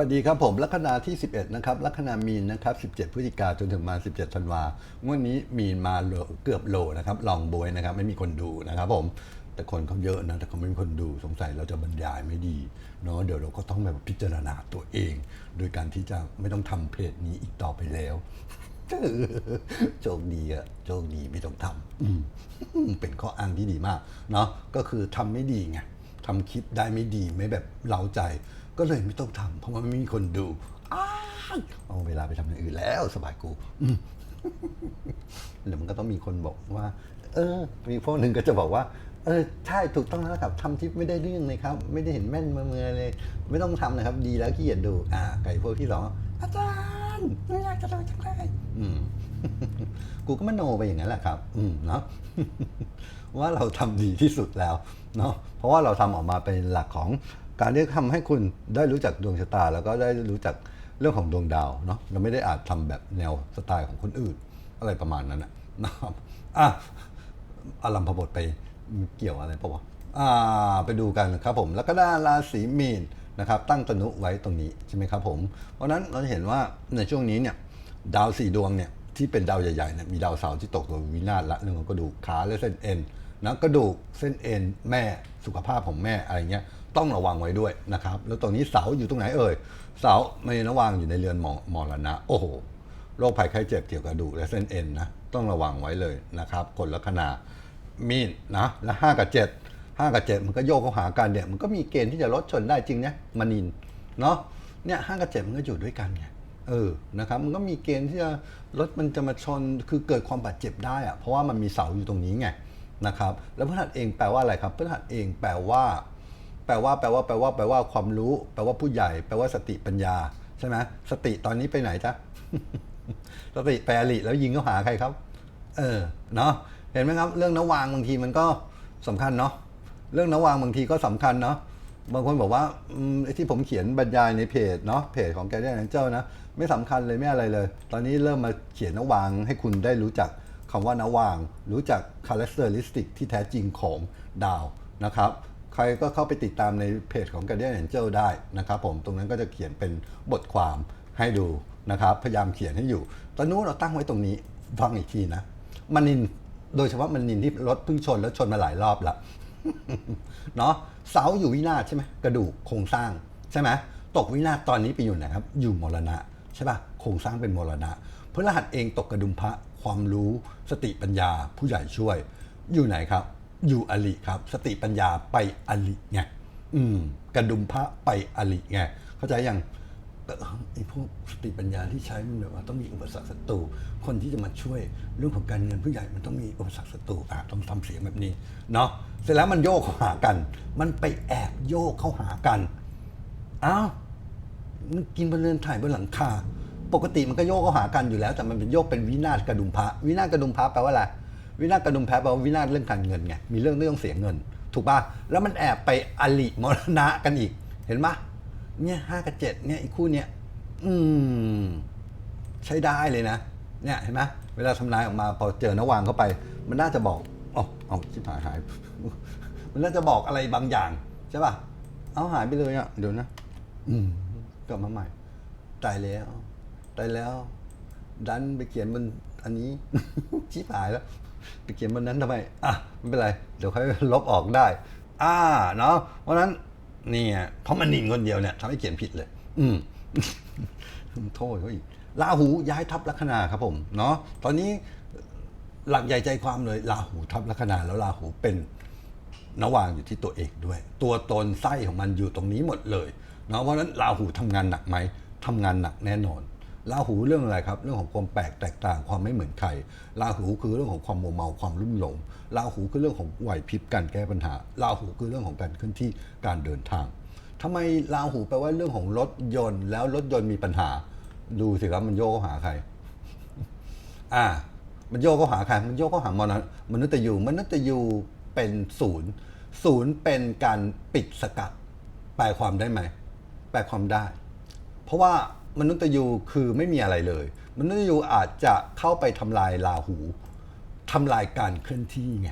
สวัสดีครับผมลัคนาที่ 11 นะครับลัคนามีนนะครับ 17 พฤศจิกาจนถึงมา 17 ธันวางวดนี้มีนมาเกือบโลนะครับลองบวยนะครับ ไม่มีคนดูนะครับผมแต่คนเขาเยอะนะแต่เขาไม่มีคนดูสงสัยเราจะบรรยายไม่ดีเนาะเดี๋ยวเราก็ต้องแบบพิจารณาตัวเอง โดยการที่จะไม่ต้องทำเพจนี้อีกต่อไปแล้วโชคดีอะโชคดีไม่ต้องทำอืมเป็นข้ออ้างที่ดีมากเนาะก็คือทำไม่ดีไงทำคลิปได้ไม่ดีไม่แบบเล้าใจ ก็เลยไม่ต้องทำเพราะว่าไม่มีคนดูอ้ายเอาเวลาไปทำอย่างอื่นแล้วสบายกูอืม เดี๋ยวมันก็ต้องมีคนบอกว่า เออ มีพวกหนึ่งก็จะบอกว่า เออ ใช่ถูกต้องแล้วครับทำทิปไม่ได้เรื่องเลยครับ ไม่ได้เห็นแม่นมาเมือเลย ไม่ต้องทำนะครับ ดีแล้วขี้เกียจดู อ่า ไก่พวกที่สองอาจารย์ไม่อยากจะดูจังเลยอืม กูก็มโนไปอย่างนั้นแหละครับ อืมเนาะ ว่าเราทำดีที่สุดแล้ว เนาะเพราะว่าเราทำออกมาเป็นหลักของ การที่ทำให้คุณได้รู้จักดวงชะตา แล้วก็ได้รู้จักเรื่องของดวงดาวเนาะเราไม่ได้อาจทำแบบแนวสไตล์ของคนอื่น อะไรประมาณนั้นนะครับอะอารัมพบทไปเกี่ยวอะไรปะวะอ่าไปดูกันครับผม แล้วก็ด้ราศีมีนนะครับตั้งตนุไว้ตรงนี้ใช่ไหมครับผม เพราะฉะนั้นเราจะเห็นว่าในช่วงนี้เนี่ยดาวสี่ดวงเนี่ยที่เป็นดาวใหญ่ๆเนี่ยมีดาวเสาร์ที่ตกตัววินาศละเรื่องของกระดูกขาและเส้นเอ็น นะกระดูกเส้นเอ็นแม่สุขภาพของแม่อะไรเงี้ยต้องระวังไว้ด้วยนะครับ แล้วตรงนี้เสาอยู่ตรงไหนเอ่ยเสาไม่ระวังอยู่ในเรือนหมอมรณะโอ้โหโรคภัยไข้เจ็บเกี่ยวกับกระดูกและเส้นเอ็นนะต้องระวังไว้เลยนะครับคนลัคนามีนนะและห้ากับเจ็ดห้ากับเจ็ดมันก็โยกเข้าหากันเนี่ยมันก็มีเกณฑ์ที่จะลดชนได้จริงเนี่ยมานินเนาะเนี่ยห้ากับเจ็ดมันก็อยู่ด้วยกันไงเออนะครับมันก็มีเกณฑ์ที่จะรถมันจะมาชนคือเกิดความบาดเจ็บได้อะเพราะว่ามันมีเสาอยู่ตรงนี้ไง นะครับ แล้วพฤหัสเองแปลว่าอะไรครับพฤหัสเองแปลว่า แปลว่า แปลว่า แปลว่า แปลว่าความรู้ แปลว่าผู้ใหญ่ แปลว่าสติปัญญา ใช่ไหมสติตอนนี้ไปไหนจ๊ะสติไปอริแล้วยิงเข้าหาใครครับ เออ เนาะเห็นไหมครับ เรื่องนวางบางทีมันก็สำคัญเนาะ เรื่องนวางบางทีก็สำคัญเนาะ บางคนบอกว่าไอ้ที่ผมเขียนบรรยายในเพจเนาะ เพจของแกเดียนเจ้านะ ไม่สำคัญเลยไม่อะไรเลย ตอนนี้เริ่มมาเขียนนวางให้คุณได้รู้จัก คำว่านวาง รู้จัก characteristic ที่แท้จริงของดาวนะครับใครก็เข้าไปติดตามในเพจของ Guardian Angel ได้นะครับผมตรงนั้นก็จะเขียนเป็นบทความให้ดูนะครับ พยายามเขียนให้อยู่ ตอนนู้นเราตั้งไว้ตรงนี้ฟังอีกทีนะมันนินโดยเฉพาะมันนินที่รถเพิ่งชนแล้วชนมาหลายรอบละเนาะเสาอยู่วินาศใช่ไหมกระดูกโครงสร้างใช่ไหมตกวินาศตอนนี้ไปอยู่ไหนครับ อยู่มรณะใช่ป่ะโครงสร้างเป็นมรณะพฤหัสเองตกกระดุมพระ ความรู้สติปัญญาผู้ใหญ่ช่วย อยู่ไหนครับ อยู่อลิครับ สติปัญญาไปอลิไงอืมกระดุมพระไปอลิไงเข้าใจยังไอ้พวกสติปัญญาที่ใช้มันแบบว่าต้องมีอุปสรรคศัตรูคนที่จะมาช่วยเรื่องของการเงินผู้ใหญ่มันต้องมีอุปสรรคศัตรูอะต้องทำเสียงแบบนี้เนาะเสร็จแล้วมันโยกเข้าหากัน มันไปแอบโยกเข้าหากันอ้าวมันกินบนเรือนถ่ายบนหลังคา ปกติมันก็โยกเข้าหากันอยู่แล้ว แต่มันเป็นโยกเป็นวินาศกระดุมพระวินาศกระดุมพระแปลว่าอะไรวินาศกระดุมพระแปลว่าวินาศเรื่องการเงินไงมีเรื่องเรื่องเสียเงิน ถูกป่ะแล้วมันแอบไปอลิมรณะกันอีก เห็นปะเนี่ยห้ากับเจ็ดเนี่ยอีกคู่เนี่ยอืม ใช้ได้เลยนะ เนี่ยเห็นไหมเวลาทำนายออกมาพอเจอนวางเข้าไป มันน่าจะบอกอ๋อเอาชิบหายหาย มันน่าจะบอกอะไรบางอย่างใช่ป่ะเอาหายไปเลยอะเดี๋ยวนะ อืมกลับมาใหม่ตายแล้ว ตายแล้ว ดันไปเขียนบนอันนี้ ชิบหายแล้ว ไปเขียนบนนั้นทำไม อะ ไม่เป็นไร เดี๋ยวค่อยลบออกได้ อ่า เนาะเพราะนั้นนี่ไงเพราะมันนินคนเดียวเนี่ยทำให้เขียนผิดเลย อืมโทษเขาอีกลาหูย้ายทับลัคนาครับผมเนาะตอนนี้หลักใหญ่ใจความเลยลาหูทับลัคนาแล้วลาหูเป็นนวางอยู่ที่ตัวเองด้วย ตัวตนไส้ของมันอยู่ตรงนี้หมดเลยเนาะเพราะนั้นราหูทำงานหนักไหมทำงานหนักแน่นอน ราหูเรื่องอะไรครับ เรื่องของความแปลกแตกต่างความไม่เหมือนใครราหูคือเรื่องของความโมเมาความรุ่มหลงราหูคือเรื่องของไหวพริบการแก้ปัญหาราหูคือเรื่องของการเคลื่อนที่การเดินทางทำไมราหูแปลว่าเรื่องของรถยนต์ แล้วรถยนต์มีปัญหา ดูสิครับมันโยกเข้าหาใคร อ่า มันโยกเข้าหาใครมันโยกเข้าหามนุษย์มนุษย์ยูมนุษย์ยูเป็นศูนย์ศูนย์เป็นการปิดสกัดแปลความได้ไหมแปลความได้ เพราะว่า มนุษย์ยูคือไม่มีอะไรเลย มนุษย์ยูอาจจะเข้าไปทำลายราหูทำลายการเคลื่อนที่ไง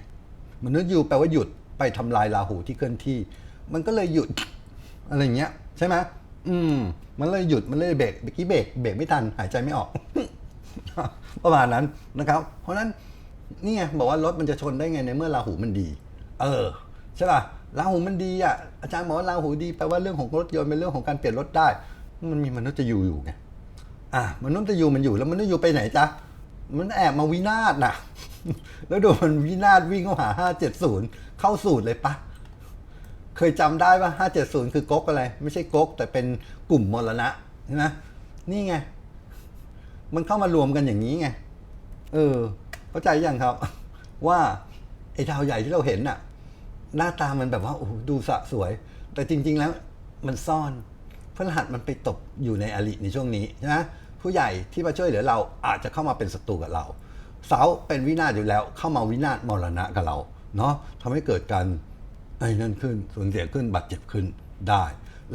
มนุษย์ยูแปลว่าหยุดไปทำลายราหูที่เคลื่อนที่ มันก็เลยหยุดอะไรเงี้ยใช่ไหมอืม มันเลยหยุดมันเลยเบรกเมื่อกี้เบรกเบรกไม่ทันหายใจไม่ออก ประมาณนั้นนะครับ เพราะฉะนั้นนี่ไงบอกว่ารถมันจะชนได้ไงในเมื่อราหูมันดี เออใช่ป่ะราหูมันดีอะอาจารย์บอกว่าราหูดีแปลว่าเรื่องของรถยนต์เป็นเรื่องของการเปลี่ยนรถได้ มันมีมนุษย์จะอยู่อยู่ไงอะมนุษย์จะอยู่มันอยู่แล้วมนุษย์อยู่ไปไหนจ๊ะมันแอบมาวินาศน่ะ แล้วดูมันวินาศวิ่งเข้าหา570เข้าสูตรเลยปะเคยจำได้ป่ะ570คือก๊กอะไร ไม่ใช่ก๊กแต่เป็นกลุ่มมรณะใช่ไหมนี่ไง มันเข้ามารวมกันอย่างนี้ไง เออ เข้าใจยังครับ ว่าไอ้ดาวใหญ่ที่เราเห็นน่ะ หน้าตามันแบบว่าโอ้ดูสะสวย แต่จริง ๆ แล้ว มันซ่อน พฤหัสมันไปตกอยู่ในอริในช่วงนี้ใช่ไหมผู้ใหญ่ที่มาช่วยเหลือเราอาจจะเข้ามาเป็นศัตรูกับเรา เสาเป็นวินาศอยู่แล้วเข้ามาวินาศมรณะกับเราเนาะทำให้เกิดการไอ้นั่นขึ้นสูญเสียขึ้นบาดเจ็บขึ้นได้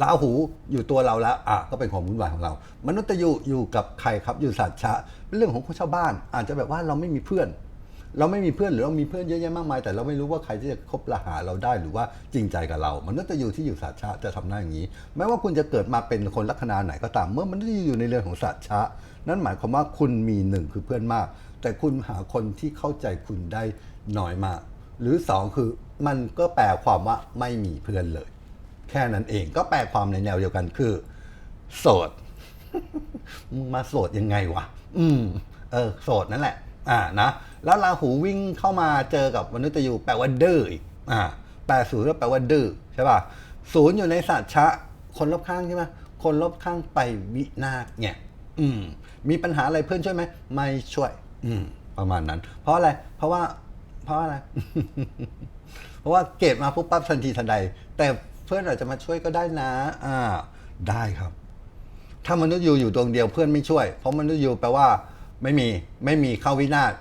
ราหูอยู่ตัวเราแล้วอะก็เป็นความวุ่นวายของเรา มนุษย์อยู่อยู่กับใครครับอยู่สัตว์ชะเป็นเรื่องของคนชาวบ้าน อาจจะแบบว่าเราไม่มีเพื่อน เราไม่มีเพื่อนหรือเรามีเพื่อนเยอะแยะมากมาย แต่เราไม่รู้ว่าใครที่จะคบรหาเราได้หรือว่าจริงใจกับเรา มันุษย์อยู่ที่อยู่สัตว์ชะจะทำหน้าอย่างนี้ไม่ว่าคุณจะเกิดมาเป็นคนลัคนาไหนก็ตาม เมื่อมันุษย์อยู่ในเรือนของสัตว์ชะนั่นหมายความว่าคุณมีหนึ่งคือเพื่อนมาก แต่คุณหาคนที่เข้าใจคุณได้น้อยมาก หรือสองคือมันก็แปลความว่าไม่มีเพื่อนเลย แค่นั้นเองก็แปลความในแนวเดียวกันคือ โสดมึงมาโสดยังไงวะ อืม เออ โสดนั่นแหละ อ่านะแล้วราหูวิ่งเข้ามาเจอกับมนุษย์ยูแปลว่าดื้ออีกอ่าแปลศูนย์ก็แปลว่าดื้อใช่ป่ะศูนย์อยู่ในสัตชะ คนรอบข้างใช่ไหมคนรอบข้างไปวินาศเนี่ยอืม มีปัญหาอะไรเพื่อนช่วยไหมไม่ช่วย อืม ประมาณนั้น เพราะอะไร เพราะว่า เพราะอะไร เพราะว่าเก็บมาปุ๊บปั๊บทันทีทันใด แต่เพื่อนอาจจะมาช่วยก็ได้นะ อ่า ได้ครับ ถ้ามนุษย์อยู่อยู่ดวงเดียวเพื่อนไม่ช่วย เพราะมนุษย์อยู่แปลว่า ไม่มีไม่มีเข้าวินาศ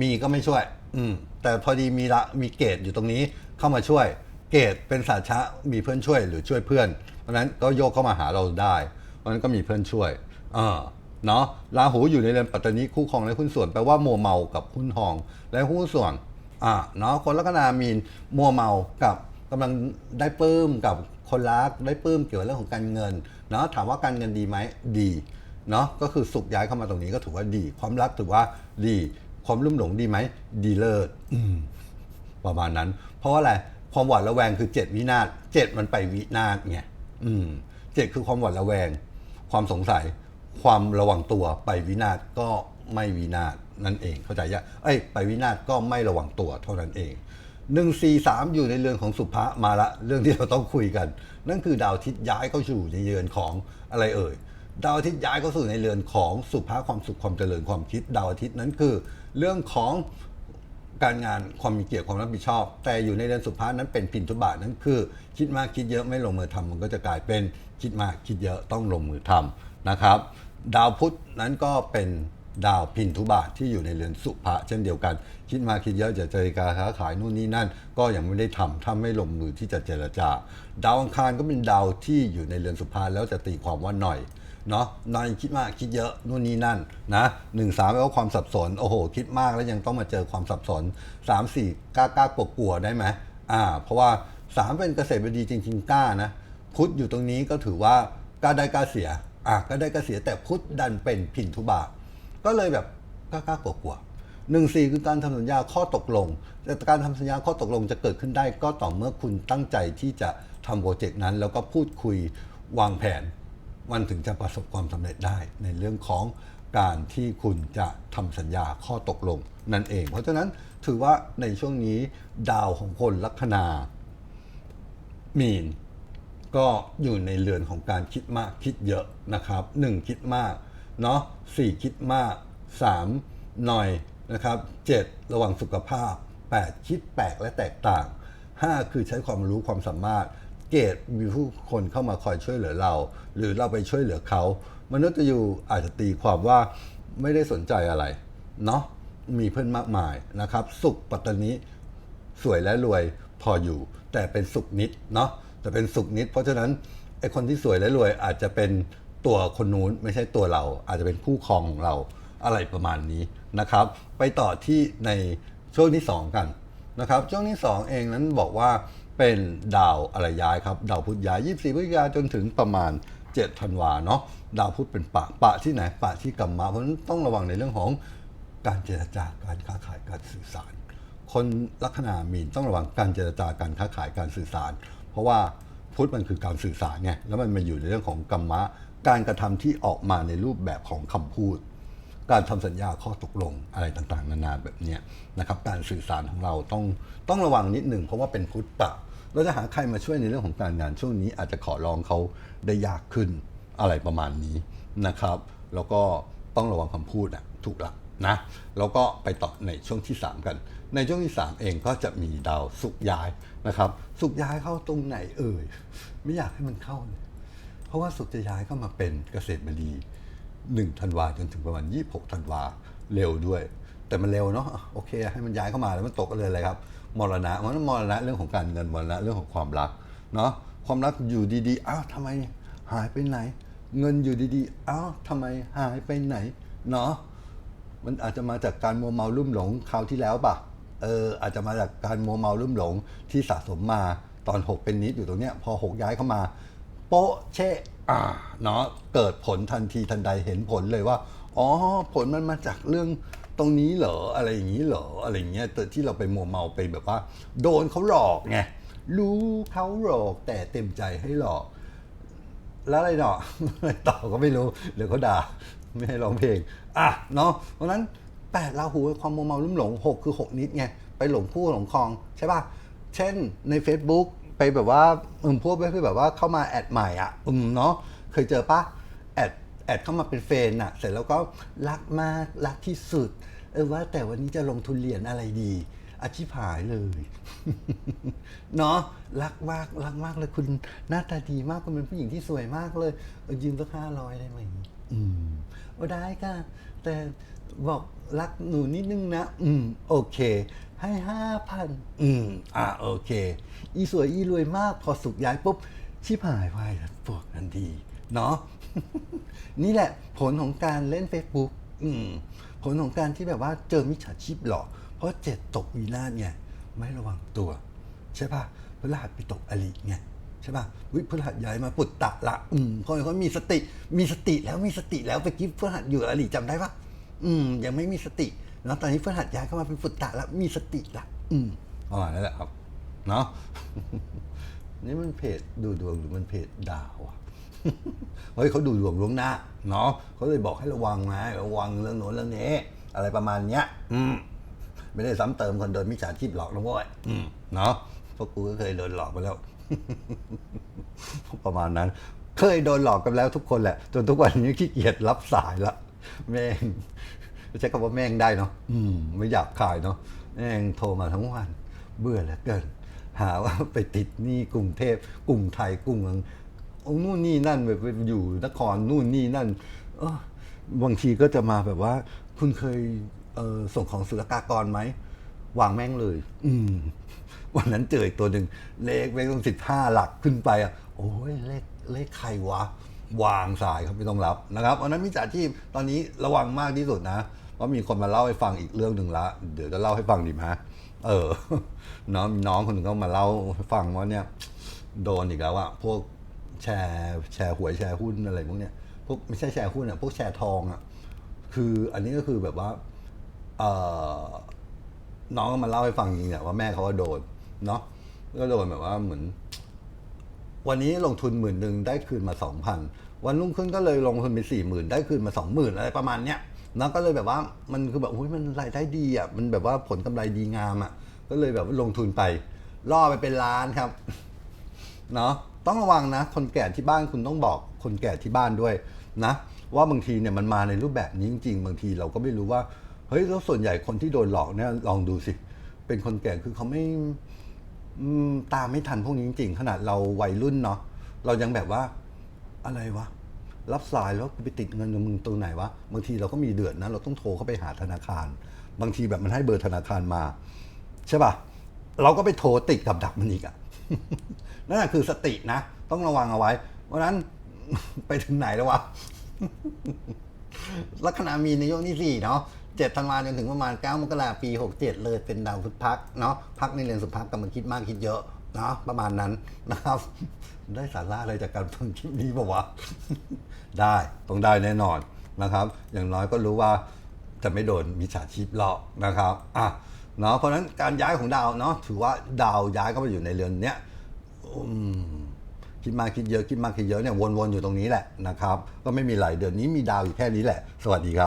มีก็ไม่ช่วย อืม แต่พอดีมีละมีเกตอยู่ตรงนี้เข้ามาช่วย เกตเป็นสาชะมีเพื่อนช่วยหรือช่วยเพื่อน เพราะนั้นก็โยกเข้ามาหาเราได้เพราะนั้นก็มีเพื่อนช่วยเออเนาะราหูอยู่ในเรือนปัตตานีคู่ครองและหุ้นส่วนแปลว่ามัวเมากับหุ้นทองและหุ้นส่วนอ่าเนาะคนลัคนามีนมัวเมากับกำลังได้ปลื้มกับคนรักได้ปลื้มเกี่ยวกับเรื่องของการเงินเนาะถามว่าการเงินดีไหมดี เนาะก็คือสุขย้ายเข้ามาตรงนี้ก็ถือว่าดี ความรักถือว่าดีความรุ่มหลงดีไหมดีเลิศอืมประมาณนั้น เพราะว่าอะไรความหวาดระแวงคือเจ็ดวินาศเจ็ดมันไปวินาศไงเจ็ดคือความหวาดระแวง ความสงสัย ความระวังตัวไปวินาศก็ไม่วินาศนั่นเอง เข้าใจยังเอ้ยไปวินาศก็ไม่ระวังตัวเท่านั้นเองหนึ่งสี่สามอยู่ในเรือนของสุภะมาละ เรื่องที่เราต้องคุยกัน นั่นคือดาวอาทิตย์ย้ายเข้าสู่ในเรือนของอะไรเอ่ย ดาวอาทิตย์ย้ายเข้าสู่ในเรือนของสุภาความสุขความเจริญความคิดดาวอาทิตย์นั้นคือ เรื่องของการงานความมีเกียรติความรับผิดชอบ แต่อยู่ในเรือนสุภานั้นเป็นพินทุบาทนั้นคือ คิดมากคิดเยอะไม่ลงมือทำมันก็จะกลายเป็นคิดมากคิดเยอะต้องลงมือทำนะครับ ดาวพุธนั้นก็เป็นดาวพินทุบาทที่อยู่ในเรือนสุภะเช่นเดียวกัน คิดมาคิดเยอะจะเจริญการค้าขายนู่นนี่นั่น ก็ยังไม่ได้ทำถ้าไม่ลงมือที่จะเจรจา ดาวอังคารก็เป็นดาวที่อยู่ในเรือนสุภาแล้วจะตีความว่าหน่อย เนาะนอนคิดมากคิดเยอะนู่นนี่นั่นนะหนึ่งสามแปลว่าความสับสนโอ้โห คิดมากแล้วยังต้องมาเจอความสับสนสามสี่กล้ากล้ากลัวกลัวๆได้ไหมอ่า เพราะว่าสามเป็นเกษตรบดีจริง ๆกล้านะพุทธอยู่ตรงนี้ก็ถือว่ากล้าได้กล้าเสียอะก็ได้กล้าเสียแต่พุทธดันเป็นพินทุบาก็เลยแบบกล้ากล้ากลัวกลัวๆหนึ่งสี่คือการทำสัญญาข้อตกลง แต่การทำสัญญาข้อตกลงจะเกิดขึ้นได้ก็ต่อเมื่อคุณตั้งใจที่จะทำโปรเจกต์นั้น แล้วก็พูดคุยวางแผน มันถึงจะประสบความสำเร็จได้ในเรื่องของการที่คุณจะทำสัญญาข้อตกลงนั่นเอง เพราะฉะนั้นถือว่าในช่วงนี้ดาวของคนลัคนามีนก็อยู่ในเรือนของการคิดมากคิดเยอะนะครับหนึ่งคิดมากเนาะสี่คิดมากสามหน่อยนะครับเจ็ดระวังสุขภาพแปดคิดแปลกและแตกต่างห้าคือใช้ความรู้ความสามารถ เกตมีผู้คนเข้ามาคอยช่วยเหลือเรา หรือเราไปช่วยเหลือเขามนุษย์จะอยู่อาจจะตีความว่าไม่ได้สนใจอะไรเนาะมีเพื่อนมากมายนะครับ สุขปัตตานีสวยและรวยพออยู่ แต่เป็นสุขนิดเนาะแต่เป็นสุขนิด เพราะฉะนั้นไอคนที่สวยและรวยอาจจะเป็นตัวคนนู้นไม่ใช่ตัวเรา อาจจะเป็นคู่ครองของเราอะไรประมาณนี้นะครับ ไปต่อที่ในช่วงที่ 2 กันนะครับ ช่วงที่ 2 เองนั้นบอกว่า เป็นดาวอะไรย้ายครับ ดาวพุธย้าย 24พฤศจิกายจนถึงประมาณ7ธันวาเนาะดาวพุธเป็นปะปะที่ไหนปะที่กรรมะเพราะฉะนั้นต้องระวังในเรื่องของการเจรจาการค้าขายการสื่อสาร คนลัคนามีนต้องระวังการเจรจาการค้าขายการสื่อสาร เพราะว่าพุธมันคือการสื่อสารไงแล้วมันมาอยู่ในเรื่องของกรรมะ การกระทำที่ออกมาในรูปแบบของคำพูด การทำสัญญาข้อตกลงอะไรต่างๆ นานาแบบนี้นะครับการสื่อสารของเราต้องต้องระวังนิดหนึ่งเพราะว่าเป็นพุธปะ เราจะหาใครมาช่วยในเรื่องของการงานช่วงนี้อาจจะขอร้องเขาได้ยากขึ้นอะไรประมาณนี้นะครับ แล้วก็ต้องระวังคำพูดอะถูกละนะแล้วก็ไปต่อในช่วงที่ 3 กัน ในช่วงที่ 3 เองก็จะมีดาวสุกย้ายนะครับ สุกย้ายเข้าตรงไหนเอ่ยไม่อยากให้มันเข้าเลยเพราะว่าสุขจะย้ายเข้ามาเป็นเกษตรบดี1ธันวาจนถึงประมาณ 26ธันวาเร็วด้วย แต่มันเร็วเนาะอะโอเค ให้มันย้ายเข้ามาแล้วมันตกกันเลยอะไรครับ มรณะมันมรณะเรื่องของการเงินมรณะเรื่องของความรักเนาะความรักอยู่ดีๆอ้าวทำไมหายไปไหน เงินอยู่ดีๆอ้าวทำไมหายไปไหนเนาะมันอาจจะมาจากการมัวเมาลุ่มหลงคราวที่แล้วป่ะเอออาจจะมาจากการมัวเมาลุ่มหลงที่สะสมมาตอน 6 เป็นนิดอยู่ตรงเนี้ยพอ 6 ย้ายเข้ามา โป๊ะเชะอ่าเนาะเกิดผลทันทีทันใดเห็นผลเลยว่า อ๋อ ผลมันมาจากเรื่อง ตรงนี้เหรออะไรอย่างนี้เหรออะไรอย่างเงี้ยแต่ที่เราไปมัวเมาไปแบบว่า โดนเขาหลอกไงรู้เขาหลอกแต่เต็มใจให้หลอก แล้วอะไรเนาะอะไรต่อก็ไม่รู้เดี๋ยวเขาด่าไม่ให้ร้องเพลงอะเนาะเพราะนั้นแปดราหูความมัวเมาลุ่มหลงหกคือหกนิดไงไปหลงผู้หลงคลองใช่ป่ะเช่นใน Facebook ไปแบบว่าอืมพวกไปแบบว่าเข้ามาแอดใหม่อะอืมเนาะเคยเจอปะแอดแอดเข้ามาเป็นเฟนอะ เสร็จแล้วก็รักมากรักที่สุด เออว่าแต่วันนี้จะลงทุนเหรียญอะไรดี อาชีพหายเลย เนาะรักมากรักมากเลยคุณหน้าตาดีมากคุณเป็นผู้หญิงที่สวยมากเลยเออยืมสักห้าร้อยได้ไหมอืมว่าได้ค่ะ แต่บอกรักหนูนิดนึงนะ อืม โอเค ให้ห้าพันอืม อ่าโอเค อีสวยอีรวยมาก พอสุกย้ายปุ๊บชิบหายไปปวกทันทีเนาะนี่แหละผลของการเล่น Facebook อืม ผลของการที่แบบว่าเจอมิจฉาชีพหลอกเพราะเจ็ดตกวีนาศไงไม่ระวังตัว ใช่ป่ะพฤหัสไปตกอลิไงใช่ป่ะวิพฤหัสย้ายมาปุตตะละอืมเขาเขามีสติมีสติแล้วมีสติแล้วไปกิฟพฤหัสอยู่อลิจำได้ปะอืม ยังไม่มีสติแล้วตอนนี้พฤหัสย้ายเข้ามาเป็นปุตตะแล้วมีสติละอืมประมาณนั้นแหละครับเนาะนี่มันเพจดูดวงหรือมันเพจด่าวะ เฮ้ยเขาดูดวงล่วงหน้าเนาะเขาเลยบอกให้ระวังนะระวังเรื่องโน้นเรื่องนี้ อะไรประมาณเนี้ย อืมไม่ได้ซ้ำเติมคนโดนมิจฉาชีพหลอกนะเว้ยอืมเนาะเพราะกูก็เคยโดนหลอกมาแล้ว ประมาณนั้น เคยโดนหลอกกันแล้วทุกคนแหละ จนทุกวันนี้ขี้เกียจรับสายละแม่งใช้คำว่าแม่งได้เนาะอืม ไม่อยากขายเนาะแม่งโทรมาทั้งวัน เบื่อเหลือเกิน หาว่าไปติดหนี้กรุงเทพกรุงไทยกรุง นู่นนี่นั่นแบบอยู่นครนู่นนี่นั่นเออบางทีก็จะมาแบบว่า คุณเคยเออส่งของศุลกากรไหมวางแม่งเลย อืมวันนั้นเจออีกตัวหนึ่งเลขไม่ต้องสิบห้าหลักขึ้นไปอะโอ้ยเลขเลขใครวะ วางสายครับไม่ต้องรับนะครับอันนั้นมิจฉาชีพตอนนี้ระวังมากที่สุดนะเพราะมีคนมาเล่าให้ฟังอีกเรื่องหนึ่งละ เดี๋ยวจะเล่าให้ฟังดีไหมเออน้องน้องคนหนึ่งก็มาเล่าให้ฟังว่าเนี่ย โดนอีกแล้วอะพวก แชร์แชร์หวยแชร์หุ้นอะไรพวกเนี้ยพวกไม่ใช่แชร์หุ้นอะพวกแชร์ทองอะคืออันนี้ก็คือแบบว่าเออน้องมาเล่าให้ฟังจริงๆว่าแม่เขาก็โดนเนาะก็โดนแบบว่าเหมือน วันนี้ลงทุนหมื่นหนึ่งได้คืนมาสองพันวันรุ่งขึ้นก็เลยลงทุนไปสี่หมื่นได้คืนมาสองหมื่นอะไรประมาณเนี้ยนะก็เลยแบบว่ามันคือแบบโอ้ยมันรายได้ดีอะมันแบบว่าผลกำไรดีงามอะ ก็เลยแบบว่าลงทุนไปล่อไปเป็นล้านครับ เนาะ ต้องระวังนะ คนแก่ที่บ้านคุณต้องบอกคนแก่ที่บ้านด้วยนะ ว่าบางทีเนี่ยมันมาในรูปแบบนี้จริงๆ บางทีเราก็ไม่รู้ว่าเฮ้ยแล้วส่วนใหญ่คนที่โดนหลอกเนี่ยลองดูสิ เป็นคนแก่คือเขาไม่ตามไม่ทันพวกนี้จริงๆ ขนาดเราวัยรุ่นเนาะเรายังแบบว่าอะไรวะรับสายแล้วไปติดเงินกับมึงตรงไหนวะบางทีเราก็มีเดือดนะ เราต้องโทรเข้าไปหาธนาคาร บางทีแบบมันให้เบอร์ธนาคารมา ใช่ป่ะเราก็ไปโทรติดกับดักมันอีกอะ นั่นแหะคือสตินะ ต้องระวังเอาไว้เพราะนั้นไปถึงไหนแล้ววะลัคนามีนในยกที่สี่เนาะเจ็ดธันวาจนถึงประมาณเก้ามกราปีหกเจ็ดเลยเป็นดาวพุธพักเนาะพักในเรือนสุภาพกรรมคิดมากคิดเยอะเนาะประมาณนั้นนะครับ ได้สาระอะไรจากการฟังคลิปนี้ปะวะ ได้ต้องได้แน่นอนนะครับ อย่างน้อยก็รู้ว่าจะไม่โดนมิจฉาชีพหลอกนะครับอะเนาะเพราะฉะนั้นการย้ายของดาวเนาะถือว่าดาวย้ายเข้ามาอยู่ในเรือนเนี้ย คิดมากคิดเยอะคิดมากคิดเยอะเนี่ยวนๆอยู่ตรงนี้แหละนะครับ ก็ไม่มีหลายเดือนนี้มีดาวอยู่แค่นี้แหละ สวัสดีครับ